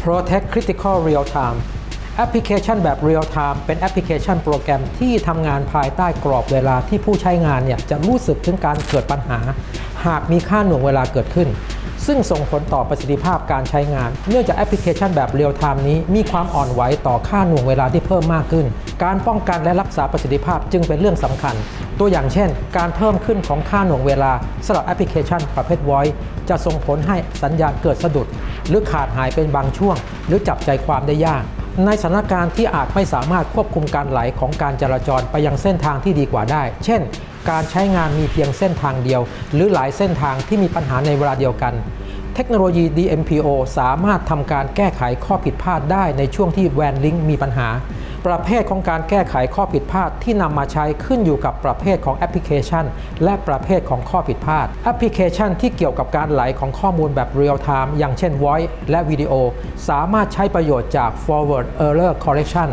Protect Critical Real Time แอปพลิเคชันแบบ Real Time เป็นแอปพลิเคชันโปรแกรมที่ทำงานภายใต้กรอบเวลาที่ผู้ใช้งานเนี่ยจะรู้สึกถึงการเกิดปัญหา หากมีค่าหน่วงเวลาเกิดขึ้น ซึ่งส่งผลต่อประสิทธิภาพการใช้งาน เนื่องจากแอปพลิเคชันแบบ Real Time นี้มีความอ่อนไหวต่อค่าหน่วงเวลาที่เพิ่มมากขึ้น การป้องกันและรักษาประสิทธิภาพจึงเป็นเรื่องสำคัญ ตัวอย่างเช่น การเพิ่มขึ้นของค่าหน่วงเวลาสำหรับแอปพลิเคชันประเภท Voice จะส่งผลให้สัญญาณเกิดสะดุด หรือขาดหายเป็นบางช่วง หรือจับใจความได้ยาก ในสถานการณ์ที่อาจไม่สามารถควบคุมการไหลของการจราจรไปยังเส้นทางที่ดีกว่าได้ เช่น การใช้งานมีเพียงเส้นทางเดียว หรือหลายเส้นทางที่มีปัญหาในเวลาเดียวกัน เทคโนโลยี DMPO สามารถทำการแก้ไขข้อผิดพลาดได้ในช่วงที่แวนลิงมีปัญหา ประเภทของการแก้ไขข้อผิดพลาดที่นำมาใช้ขึ้นอยู่กับประเภทของแอปพลิเคชัน และประเภทของข้อผิดพลาด แอปพลิเคชันที่เกี่ยวกับการไหลของข้อมูลแบบเรียลไทม์อย่างเช่น voice และวิดีโอสามารถใช้ประโยชน์จาก forward error correction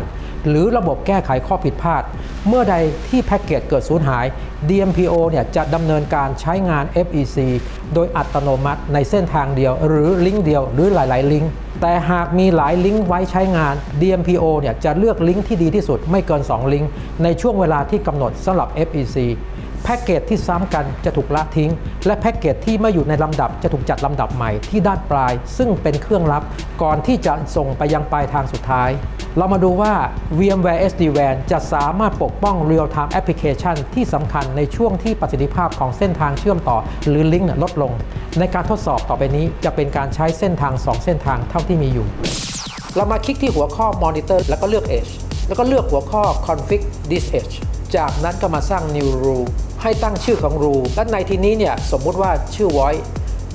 หรือระบบแก้ไขข้อผิดพลาด เมื่อใดที่แพ็กเกจเกิดสูญหาย DMPO เนี่ยจะดำเนินการใช้งาน FEC โดยอัตโนมัติในเส้นทางเดียว หรือลิงก์เดียวหรือหลาย ๆ ลิงก์แต่หากมีหลายลิงก์ไว้ใช้งาน DMPO เนี่ยจะเลือกลิงก์ที่ดีที่สุดไม่เกิน 2 ลิงก์ในช่วงเวลาที่กำหนดสำหรับ FEC แพ็กเกจที่ซ้ำกันจะถูกละทิ้ง และแพ็กเกจที่ไม่อยู่ในลำดับจะถูกจัดลำดับใหม่ที่ด้านปลาย ซึ่งเป็นเครื่องลับก่อนที่จะส่งไปยังปลายทางสุดท้าย เรามาดูว่า VMware SD-WAN จะสามารถปกป้อง Real-Time Application ที่สำคัญในช่วงที่ประสิทธิภาพของเส้นทางเชื่อมต่อ หรือลิงก์ลดลง ในการทดสอบต่อไปนี้จะเป็นการใช้เส้นทาง 2 เส้นทางเท่าที่มีอยู่ เรามาคลิกที่หัวข้อ Monitor แล้วก็เลือก Edge แล้วก็เลือกหัวข้อ Config this Edge จากนั้นก็มาสร้าง New Rule ให้ตั้งชื่อของ Rule และในที่นี้เนี่ยสมมุติว่าชื่อ Voice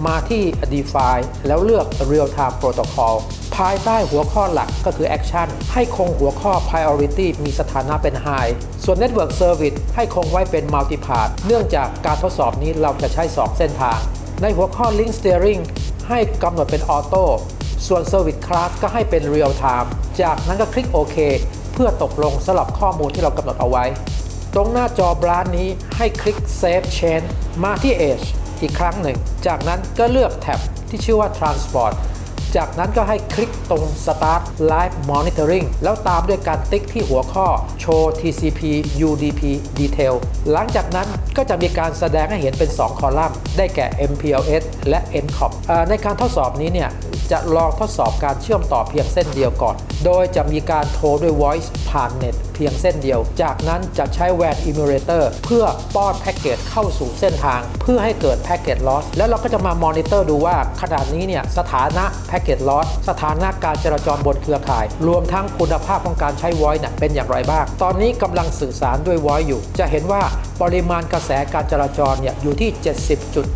มาที่ Define แล้วเลือก Real Time Protocol ภายใต้หัวข้อหลักก็คือ Action ให้คงหัวข้อ Priority มีสถานะเป็น High ส่วน Network Service ให้คงไว้เป็น Multipath เนื่องจากการทดสอบนี้เราจะใช้ 2 เส้นทาง ในหัวข้อ Link Steering ให้กำหนดเป็น Auto ส่วน Service Class ก็ให้เป็น Real Time จากนั้นก็คลิกโอเคเพื่อตกลงสำหรับข้อมูลที่เรากำหนดเอาไว้ ตรงหน้าจอบร้านนี้ให้คลิก Save Change มาที่ Edge อีกครั้งหนึ่ง จากนั้นก็เลือกแท็บที่ชื่อว่า Transport จากนั้นก็ให้คลิกตรง Start Live Monitoring แล้วตามด้วยการติ๊กที่หัวข้อ Show TCP UDP Detail หลังจากนั้นก็จะมีการแสดงให้เห็นเป็น 2 คอลัมน์ ได้แก่ MPLS และ NCOP ในการทดสอบนี้เนี่ยจะลองทดสอบการเชื่อมต่อเพียงเส้นเดียวก่อน โดยจะมีการโทรด้วย voice ผ่านเน็ตเพียงเส้นเดียว จากนั้นจะใช้ WAN emulator เพื่อป้อนแพ็กเกจเข้าสู่เส้นทาง เพื่อให้เกิดแพ็กเกจ loss แล้วเราก็จะมามอนิเตอร์ดูว่าขณะนี้เนี่ยสถานะแพ็กเกจ loss สถานะการจราจรบนเครือข่าย รวมทั้งคุณภาพของการใช้ voice เนี่ยเป็นอย่างไรบ้าง ตอนนี้กำลังสื่อสารด้วย voice อยู่ จะเห็นว่าปริมาณกระแสการจราจรเนี่ยอยู่ที่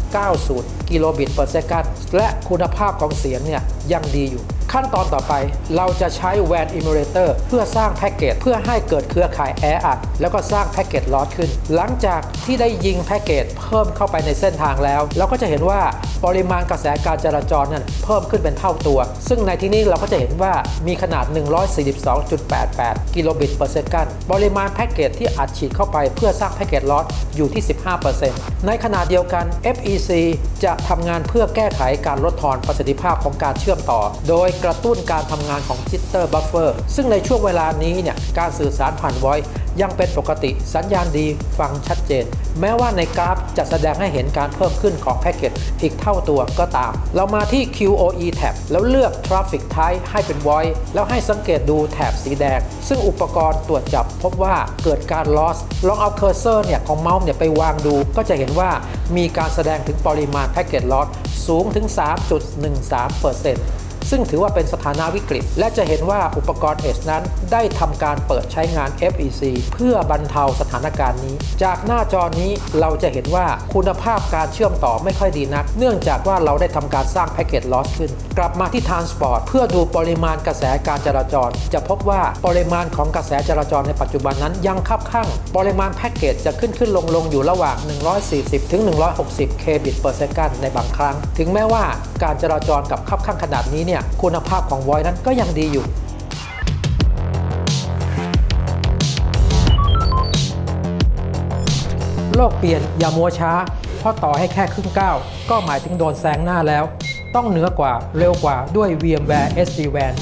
70.90 กิโลบิต per second และคุณภาพของเสียงเนี่ยยังดีอยู่ ขั้นตอนต่อไป เราจะใช้ WAN emulator เพื่อสร้างแพ็กเกจเพื่อให้เกิดเครือข่ายแออัดแล้วก็สร้างแพ็กเกจลอสขึ้น หลังจากที่ได้ยิงแพ็กเกจเพิ่มเข้าไปในเส้นทางแล้ว เราก็จะเห็นว่าปริมาณกระแสการจราจรนั้นเพิ่มขึ้นเป็นเท่าตัว ซึ่งในที่นี้เราก็จะเห็นว่ามีขนาด 142.88 กิโลบิต per second ปริมาณแพ็กเกจที่อัดฉีดเข้าไปเพื่อสร้างแพ็กเกจลอสอยู่ที่ 15%ในขณะเดียวกัน FEC จะทำงานเพื่อแก้ไขการลดทอนประสิทธิภาพของการเชื่อมต่อ โดยกระตุ้นการทำงานของ Jitter Buffer ซึ่งในช่วงเวลานี้เนี่ยการสื่อสารผ่าน Voice ยังเป็นปกติสัญญาณดีฟังชัดเจน แม้ว่าในกราฟจะแสดงให้เห็นการเพิ่มขึ้นของแพ็กเกจอีกเท่าตัวก็ตาม เรามาที่ QoE tab แล้วเลือก Traffic Type ให้เป็น Voice แล้วให้สังเกตดูแถบสีแดง ซึ่งอุปกรณ์ตรวจจับพบว่าเกิดการ loss ลองเอาเคอร์เซอร์เนี่ยของเมาส์เนี่ยไปวางดู ก็จะเห็นว่ามีการแสดงถึงปริมาณแพ็กเกจ loss สูงถึง 3.13% ซึ่งถือว่าเป็นสถานะวิกฤต และจะเห็นว่าอุปกรณ์ Edge นั้นได้ทำการเปิดใช้งาน FEC เพื่อบรรเทาสถานการณ์นี้ จากหน้าจอนี้เราจะเห็นว่าคุณภาพการเชื่อมต่อไม่ค่อยดีนัก เนื่องจากว่าเราได้ทำการสร้างแพ็กเกจ loss ขึ้น กลับมาที่ Transport เพื่อดูปริมาณกระแสการจราจร จะพบว่าปริมาณของกระแสจราจรในปัจจุบันนั้นยังคับข้างปริมาณแพ็กเกจจะขึ้นขึ้นลงลงอยู่ระหว่าง 140 ถึง 160 kbit per second ในบางครั้ง ถึงแม้ว่าการจราจรกับคับข้างขนาดนี้เนี่ยเนี่ยคุณภาพของ voice นั้นก็ยังดีอยู่ โลกเปลี่ยนอย่ามัวช้า เพราะต่อให้แค่ครึ่งก้าว ก็หมายถึงโดนแซงหน้าแล้ว ต้องเหนือกว่าเร็วกว่าด้วย VMware SD-WAN